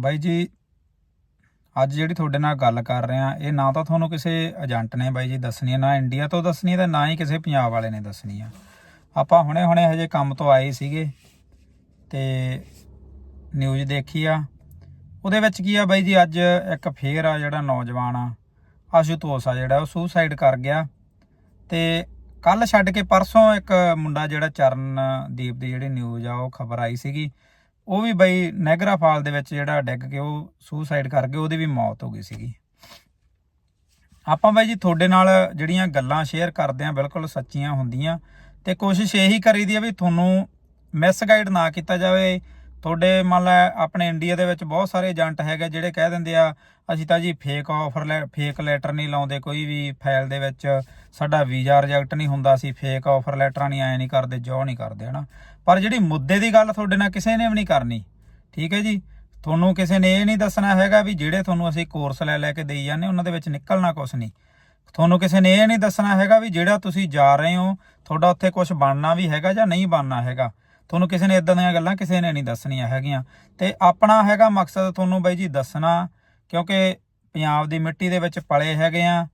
ਬਾਈ ਜੀ, ਅੱਜ ਜਿਹੜੀ ਤੁਹਾਡੇ ਨਾਲ ਗੱਲ ਕਰ ਰਹੇ ਆ ਇਹ ਨਾ ਤਾਂ ਤੁਹਾਨੂੰ ਕਿਸੇ ਏਜੰਟ ਨੇ ਬਾਈ ਜੀ ਦੱਸਣੀ ਨਾ ਇੰਡੀਆ ਤੋਂ ਦੱਸਣੀ ਆ ਤੇ ਨਾ ਹੀ ਕਿਸੇ ਪੰਜਾਬ ਵਾਲੇ ਨੇ ਦੱਸਣੀ ਆ। ਆਪਾਂ ਹੁਣੇ ਹੁਣੇ ਹਜੇ ਕੰਮ ਤੋਂ ਆਏ ਸੀਗੇ ਤੇ ਨਿਊਜ਼ ਦੇਖੀ ਆ। ਉਹਦੇ ਵਿੱਚ ਕੀ ਆ ਬਾਈ ਜੀ, ਅੱਜ ਇੱਕ ਫੇਰ ਆ ਜਿਹੜਾ ਨੌਜਵਾਨ ਆ, ਆਸ਼ੂਤੋਸ਼ ਆ ਜਿਹੜਾ, ਉਹ ਸੁਸਾਈਡ ਕਰ ਗਿਆ। ਤੇ ਕੱਲ ਛੱਡ ਕੇ ਪਰਸੋਂ ਇੱਕ ਮੁੰਡਾ ਜਿਹੜਾ ਚਰਨਦੀਪ ਦੀ ਜਿਹੜੀ ਨਿਊਜ਼ ਆ, ਉਹ ਖਬਰ ਆਈ ਸੀਗੀ। ਉਹ ਵੀ ਬਈ ਨੈਗਰਾ ਫਾਲ ਦੇ ਵਿੱਚ ਜਿਹੜਾ ਡਿੱਗ ਕੇ ਉਹ ਸੁਸਾਈਡ ਕਰ ਗਿਆ ਉਹਦੀ ਵੀ ਮੌਤ ਹੋ ਗਈ ਸੀਗੀ। ਆਪਾਂ ਬਾਈ ਜੀ ਤੁਹਾਡੇ ਨਾਲ ਜਿਹੜੀਆਂ ਗੱਲਾਂ ਸ਼ੇਅਰ ਕਰਦੇ ਆ ਬਿਲਕੁਲ ਸੱਚੀਆਂ ਹੁੰਦੀਆਂ ਤੇ ਕੋਸ਼ਿਸ਼ ਇਹੀ ਕਰੀਦੀ ਆ ਵੀ ਤੁਹਾਨੂੰ ਮਿਸਗਾਈਡ ਨਾ ਕੀਤਾ ਜਾਵੇ ਤੁਹਾਡੇ ਮੰਨ ਲੈ ਆਪਣੇ ਇੰਡੀਆ ਦੇ ਵਿੱਚ ਬਹੁਤ ਸਾਰੇ ਏਜੰਟ ਹੈਗੇ ਜਿਹੜੇ ਕਹਿ ਦਿੰਦੇ ਆ, ਅਸੀਂ ਤਾਂ ਜੀ ਫੇਕ ਆਫਰ ਫੇਕ ਲੈਟਰ ਨਹੀਂ ਲਾਉਂਦੇ, ਕੋਈ ਵੀ ਫਾਈਲ ਦੇ ਵਿੱਚ ਸਾਡਾ ਵੀਜ਼ਾ ਰਿਜੈਕਟ ਨਹੀਂ ਹੁੰਦਾ ਅਸੀਂ ਫੇਕ ਆਫਰ ਲੈਟਰਾਂ ਨਹੀਂ, ਐ ਨਹੀਂ ਕਰਦੇ, ਜੋ ਨਹੀਂ ਕਰਦੇ, ਹਨਾ। ਪਰ ਜਿਹੜੀ ਮੁੱਦੇ ਦੀ ਗੱਲ ਤੁਹਾਡੇ ਨਾਲ ਕਿਸੇ ਨੇ ਵੀ ਨਹੀਂ ਕਰਨੀ, ਠੀਕ ਹੈ ਜੀ? ਤੁਹਾਨੂੰ ਕਿਸੇ ਨੇ ਇਹ ਨਹੀਂ ਦੱਸਣਾ ਹੈਗਾ ਵੀ ਜਿਹੜੇ ਤੁਹਾਨੂੰ ਅਸੀਂ ਕੋਰਸ ਲੈ ਲੈ ਕੇ ਦੇਈ ਜਾਂਦੇ, ਉਹਨਾਂ ਦੇ ਵਿੱਚ ਨਿਕਲਣਾ ਕੁਝ ਨਹੀਂ। ਤੁਹਾਨੂੰ ਕਿਸੇ ਨੇ ਇਹ ਨਹੀਂ ਦੱਸਣਾ ਹੈਗਾ ਵੀ ਜਿਹੜਾ ਤੁਸੀਂ ਜਾ ਰਹੇ ਹੋ, ਤੁਹਾਡਾ ਉੱਥੇ ਕੁਝ ਬਣਨਾ ਵੀ ਹੈਗਾ ਜਾਂ ਨਹੀਂ ਬਣਨਾ ਹੈਗਾ। ਤੁਹਾਨੂੰ ਕਿਸੇ ਨੇ ਇਦਾਂ ਦੀਆਂ ਗੱਲਾਂ ਕਿਸੇ ਨੇ ਨਹੀਂ ਦੱਸਣੀਆਂ ਹੈਗੀਆਂ। ਤੇ ਆਪਣਾ ਹੈਗਾ ਮਕਸਦ ਤੁਹਾਨੂੰ ਬਾਈ ਜੀ ਦੱਸਣਾ, ਕਿਉਂਕਿ ਪੰਜਾਬ ਦੀ ਮਿੱਟੀ ਦੇ ਵਿੱਚ ਪਲੇ ਹੈਗੇ ਆ।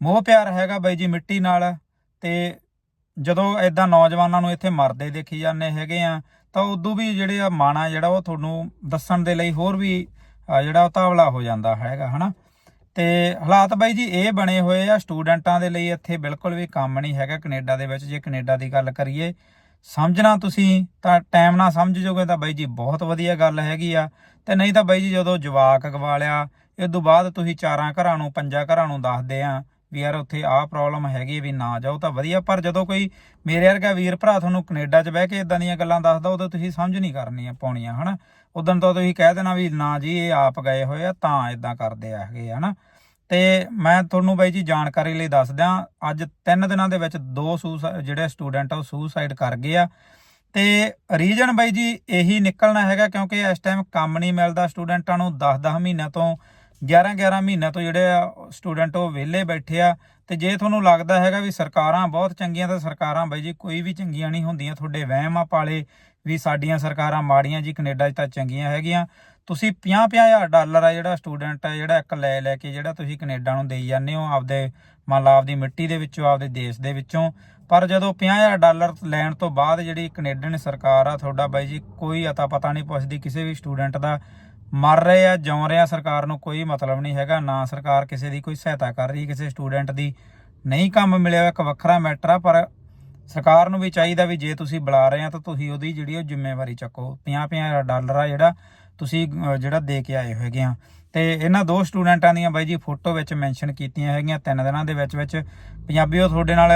ਮੋਹ ਪਿਆਰ ਹੈਗਾ ਬਾਈ ਜੀ ਮਿੱਟੀ ਨਾਲ। ਤੇ ਜਦੋਂ ਇਦਾਂ ਨੌਜਵਾਨਾਂ ਨੂੰ ਇੱਥੇ ਮਰਦੇ ਦੇਖੀ ਜਾਂਦੇ ਹੈਗੇ ਆ, ਤਾਂ ਉਦੋਂ ਵੀ ਜਿਹੜੇ ਆ ਮਾਣਾ ਜਿਹੜਾ ਉਹ ਤੁਹਾਨੂੰ ਦੱਸਣ ਦੇ ਲਈ ਹੋਰ ਵੀ ਆ ਜਿਹੜਾ ਉਤਾਵਲਾ ਹੋ ਜਾਂਦਾ ਹੈਗਾ, ਹਨਾ। ਤੇ ਹਾਲਾਤ ਬਾਈ ਜੀ ਇਹ ਬਣੇ ਹੋਏ ਆ, ਸਟੂਡੈਂਟਾਂ ਦੇ ਲਈ ਇੱਥੇ ਬਿਲਕੁਲ ਵੀ ਕੰਮ ਨਹੀਂ ਹੈਗਾ ਕੈਨੇਡਾ ਦੇ ਵਿੱਚ। ਜੇ ਕੈਨੇਡਾ ਦੀ ਗੱਲ ਕਰੀਏ ਸਮਝਣਾ ਤੁਸੀਂ, ਤਾਂ ਟਾਈਮ ਨਾਲ ਸਮਝ ਜੋਗੇ ਤਾਂ ਬਾਈ ਜੀ ਬਹੁਤ ਵਧੀਆ ਗੱਲ ਹੈਗੀ ਆ। ਤੇ ਨਹੀਂ ਤਾਂ ਬਾਈ ਜੀ ਜਦੋਂ ਜਵਾਕ ਗਵਾ ਲਿਆ ਇਹ ਤੋਂ ਬਾਅਦ ਤੁਸੀਂ ਚਾਰਾਂ ਘਰਾਂ ਨੂੰ, ਪੰਜਾਂ ਘਰਾਂ ਨੂੰ ਦੱਸਦੇ ਆ ਵੀ ਯਾਰ ਉੱਥੇ ਆਹ ਪ੍ਰੋਬਲਮ ਹੈਗੀ ਵੀ ਨਾ ਜਾਓ ਤਾਂ ਵਧੀਆ। ਪਰ ਜਦੋਂ ਕੋਈ ਮੇਰੇ ਵਰਗਾ ਵੀਰ ਭਰਾ ਤੁਹਾਨੂੰ ਕੈਨੇਡਾ 'ਚ ਬਹਿ ਕੇ ਇਦਾਂ ਦੀਆਂ ਗੱਲਾਂ ਦੱਸਦਾ, ਉਦੋਂ ਤੁਸੀਂ ਸਮਝ ਨਹੀਂ ਕਰਨੀਆਂ ਪਾਉਣੀਆਂ, ਹਨਾ? ਉਦੋਂ ਤਾਂ ਤੁਸੀਂ ਕਹਿ ਦੇਣਾ ਵੀ ਨਾ ਜੀ, ਇਹ ਆਪ ਗਏ ਹੋਏ ਆ, ਤਾਂ ਇਦਾਂ ਕਰਦੇ ਆ ਹੈਗੇ ਹਨਾ? ਤੇ ਮੈਂ ਤੁਹਾਨੂੰ ਬਾਈ ਜੀ ਜਾਣਕਾਰੀ ਲਈ ਦੱਸ ਦਿਆਂ ਅੱਜ 3 ਦਿਨਾਂ ਦੇ ਵਿੱਚ ਦੋ ਸੂਸਾ- ਜਿਹੜੇ ਸਟੂਡੈਂਟ ਆ ਉਹ ਸੁਸਾਈਡ ਕਰ ਗਏ ਆ। ਤੇ ਰੀਜਨ ਬਾਈ ਜੀ ਇਹੀ ਨਿਕਲਣਾ ਹੈਗਾ ਕਿਉਂਕਿ ਇਸ ਟਾਈਮ ਕੰਮ ਨਹੀਂ ਮਿਲਦਾ ਸਟੂਡੈਂਟਾਂ ਨੂੰ। 10-10 ਮਹੀਨਿਆਂ ਤੋਂ 11-11 ਮਹੀਨਿਆਂ ਤੋਂ ਜਿਹੜੇ ਆ ਸਟੂਡੈਂਟ ਉਹ ਵਿਹਲੇ ਬੈਠੇ ਆ। ਤੇ ਜੇ ਤੁਹਾਨੂੰ ਲੱਗਦਾ ਹੈਗਾ ਵੀ ਸਰਕਾਰਾਂ ਬਹੁਤ ਚੰਗੀਆਂ, ਤਾਂ ਸਰਕਾਰਾਂ ਬਾਈ ਜੀ ਕੋਈ ਵੀ ਚੰਗੀਆਂ ਨਹੀਂ ਹੁੰਦੀਆਂ। ਤੁਹਾਡੇ ਵਹਿਮ ਆ ਪਾਲੇ ਵੀ ਸਾਡੀਆਂ ਸਰਕਾਰਾਂ ਮਾੜੀਆਂ ਜੀ, ਕੈਨੇਡਾ 'ਚ ਤਾਂ ਚੰਗੀਆਂ ਹੈਗੀਆਂ। ਤੁਸੀਂ 50-50 ਹਜ਼ਾਰ ਡਾਲਰ ਆ ਜਿਹੜਾ ਸਟੂਡੈਂਟ ਆ, ਜਿਹੜਾ ਇੱਕ ਲੈ ਲੈ ਕੇ ਜਿਹੜਾ ਤੁਸੀਂ ਕੈਨੇਡਾ ਨੂੰ ਦੇਈ ਜਾਂਦੇ ਹੋ ਆਪਦੇ, ਮੰਨ ਲਾ ਆਪਦੀ ਮਿੱਟੀ ਦੇ ਵਿੱਚੋਂ, ਆਪਦੇ ਦੇਸ਼ ਦੇ ਵਿੱਚੋਂ। ਪਰ ਜਦੋਂ 50000 ਡਾਲਰ ਲੈਣ ਤੋਂ ਬਾਅਦ ਜਿਹੜੀ ਕੈਨੇਡੀਅਨ ਸਰਕਾਰ ਆ, ਤੁਹਾਡਾ ਬਾਈ ਜੀ ਕੋਈ ਅਤਾ ਪਤਾ ਨਹੀਂ ਪੁੱਛਦੀ, ਕਿਸੇ ਵੀ ਸਟੂਡੈਂਟ ਦਾ। ਮਰ ਰਹੇ ਆ, ਜਿਉਂ ਰਹੇ ਆ, ਸਰਕਾਰ ਨੂੰ ਕੋਈ ਮਤਲਬ ਨਹੀਂ ਹੈਗਾ। ਨਾ ਸਰਕਾਰ ਕਿਸੇ ਦੀ ਕੋਈ ਸਹਾਇਤਾ ਕਰ ਰਹੀ, ਕਿਸੇ ਸਟੂਡੈਂਟ ਦੀ। ਨਹੀਂ ਕੰਮ ਮਿਲਿਆ, ਇੱਕ ਵੱਖਰਾ ਮੈਟਰ ਆ, ਪਰ ਸਰਕਾਰ ਨੂੰ ਵੀ ਚਾਹੀਦਾ ਵੀ ਜੇ ਤੁਸੀਂ ਬੁਲਾ ਰਹੇ ਆ ਤਾਂ ਤੁਸੀਂ ਉਹਦੀ ਜਿਹੜੀ ਉਹ ਜ਼ਿੰਮੇਵਾਰੀ ਚੱਕੋ। 50-50 ਡਾਲਰ ਆ ਜਿਹੜਾ ਤੁਸੀਂ ਜਿਹੜਾ ਦੇ ਕੇ ਆਏ ਹੋਗੇ ਆ। ਤੇ ਇਹਨਾਂ ਦੋ ਸਟੂਡੈਂਟਾਂ ਦੀਆਂ ਬਾਈ ਜੀ ਫੋਟੋ ਵਿੱਚ ਮੈਂਸ਼ਨ ਕੀਤੀਆਂ ਹੈਗੀਆਂ ਤਿੰਨ ਦਿਨਾਂ ਦੇ ਵਿੱਚ ਵਿੱਚ। ਪੰਜਾਬੀ ਉਹ ਤੁਹਾਡੇ ਨਾਲ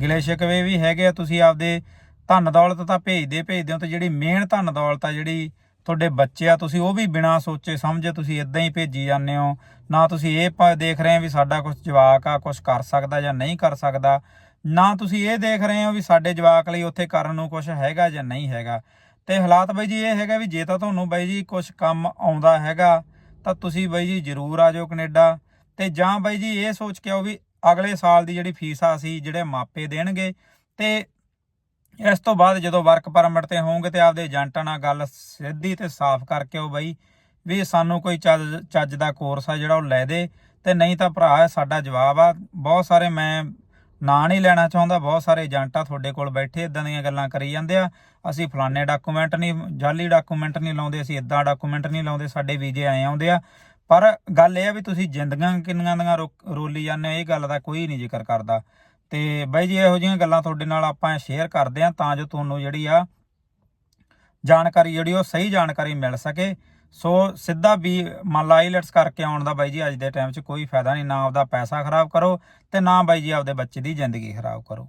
ਗਿਲੇ ਸ਼ਿਕਵੇ ਵੀ ਹੈਗੇ ਆ। ਤੁਸੀਂ ਆਪਦੇ ਧਨ ਦੌਲਤ ਤਾਂ ਭੇਜਦੇ ਭੇਜਦੇ ਹੋ ਤੇ ਜਿਹੜੀ ਮੇਨ ਧਨ ਦੌਲਤ ਆ, ਜਿਹੜੀ ਤੁਹਾਡੇ ਬੱਚੇ ਆ, ਤੁਸੀਂ ਉਹ ਵੀ ਬਿਨਾਂ ਸੋਚੇ ਸਮਝੇ ਤੁਸੀਂ ਇਦਾਂ ਹੀ ਭੇਜੀ ਜਾਂਦੇ ਹੋ। ਨਾ ਤੁਸੀਂ ਇਹ ਦੇਖ ਰਹੇ ਵੀ ਸਾਡਾ ਕੁਝ ਜਵਾਕ ਆ ਕੁਝ ਕਰ ਸਕਦਾ ਜਾਂ ਨਹੀਂ ਕਰ ਸਕਦਾ। ਨਾ ਤੁਸੀਂ ਇਹ ਦੇਖ ਰਹੇ ਹੋ ਵੀ ਸਾਡੇ ਜਵਾਕ ਲਈ ਉੱਥੇ ਕਰਨ ਨੂੰ ਕੁਝ ਹੈਗਾ ਜਾਂ ਨਹੀਂ ਹੈਗਾ। ਤੇ ਹਾਲਾਤ ਬਾਈ ਜੀ ਇਹ ਹੈਗਾ ਵੀ ਜੇ ਤਾਂ ਤੁਹਾਨੂੰ ਬਾਈ ਜੀ ਕੁਝ ਕੰਮ ਆਉਂਦਾ ਹੈਗਾ, ਤਾਂ ਤੁਸੀਂ ਬਾਈ ਜੀ ਜ਼ਰੂਰ ਆ ਜਾਓ ਕੈਨੇਡਾ। ਤੇ ਜਾਂ ਬਾਈ ਜੀ ਇਹ ਸੋਚ ਕੇ ਆਓ ਵੀ ਅਗਲੇ ਸਾਲ ਦੀ ਜਿਹੜੀ ਫੀਸ ਆ ਸੀ ਜਿਹੜੇ ਮਾਪੇ ਦੇਣਗੇ, ਤੇ ਇਸ ਤੋਂ ਬਾਅਦ ਜਦੋਂ ਵਰਕ ਪਰਮਿਟ ਤੇ ਹੋਵੋਗੇ ਤੇ ਆਪਦੇ ਏਜੰਟਾਂ ਨਾਲ ਗੱਲ ਸਿੱਧੀ ਤੇ ਸਾਫ਼ ਕਰਕੇ ਆਓ ਬਾਈ ਵੀ ਸਾਨੂੰ ਕੋਈ ਚੱਜ ਚੱਜ ਦਾ ਕੋਰਸ ਆ ਜਿਹੜਾ ਉਹ ਲੈ ਦੇ। ਤੇ ਨਹੀਂ ਤਾਂ ਭਰਾ, ਸਾਡਾ ਜਵਾਬ ਆ। ਬਹੁਤ ਸਾਰੇ ਮੈਂ ਨਾਂ ਨਹੀਂ ਲੈਣਾ ਚਾਹੁੰਦਾ, ਬਹੁਤ ਸਾਰੇ ਏਜੰਟ ਆ ਤੁਹਾਡੇ ਕੋਲ ਬੈਠੇ ਇਦਾਂ ਦੀਆਂ ਗੱਲਾਂ ਕਰੀ ਜਾਂਦੇ ਆ। ਅਸੀਂ ਫਲਾਣੇ ਡਾਕੂਮੈਂਟ ਨਹੀਂ, ਜਾਲੀ ਡਾਕੂਮੈਂਟ ਨਹੀਂ ਲਾਉਂਦੇ, ਅਸੀਂ ਇਦਾਂ ਡਾਕੂਮੈਂਟ ਨਹੀਂ ਲਾਉਂਦੇ, ਸਾਡੇ ਵੀਜ਼ੇ ਆਏ ਆਉਂਦੇ ਆ। ਪਰ ਗੱਲ ਇਹ ਆ ਵੀ ਤੁਸੀਂ ਜ਼ਿੰਦਗੀਆਂ ਕਿੰਨੀਆਂ ਦੀਆਂ ਰੋ- ਰੋਲੀ ਜਾਂਦੇ ਹੋ, ਇਹ ਗੱਲ ਦਾ ਕੋਈ ਨਹੀਂ ਜ਼ਿਕਰ ਕਰਦਾ। ਤੇ ਬਾਈ ਜੀ, ਇਹੋ ਜਿਹੀਆਂ ਗੱਲਾਂ ਤੁਹਾਡੇ ਨਾਲ ਆਪਾਂ ਸ਼ੇਅਰ ਕਰਦੇ ਆ ਤਾਂ ਜੋ ਤੁਹਾਨੂੰ ਜਿਹੜੀ ਆ ਜਾਣਕਾਰੀ, ਜਿਹੜੀ ਉਹ ਸਹੀ ਜਾਣਕਾਰੀ ਮਿਲ ਸਕੇ। ਸੋ ਸਿੱਧਾ ਵੀ ਮੰਨ ਲਾ ਆਈਲੈਟਸ ਕਰਕੇ ਆਉਣ ਦਾ ਬਾਈ ਜੀ ਅੱਜ ਦੇ ਟਾਈਮ 'ਚ ਕੋਈ ਫਾਇਦਾ ਨਹੀਂ, ਨਾ ਆਪਦਾ ਪੈਸਾ ਖਰਾਬ ਕਰੋ ਤੇ ਨਾ ਬਾਈ ਜੀ ਆਪਦੇ ਬੱਚੇ ਦੀ ਜ਼ਿੰਦਗੀ ਖਰਾਬ ਕਰੋ।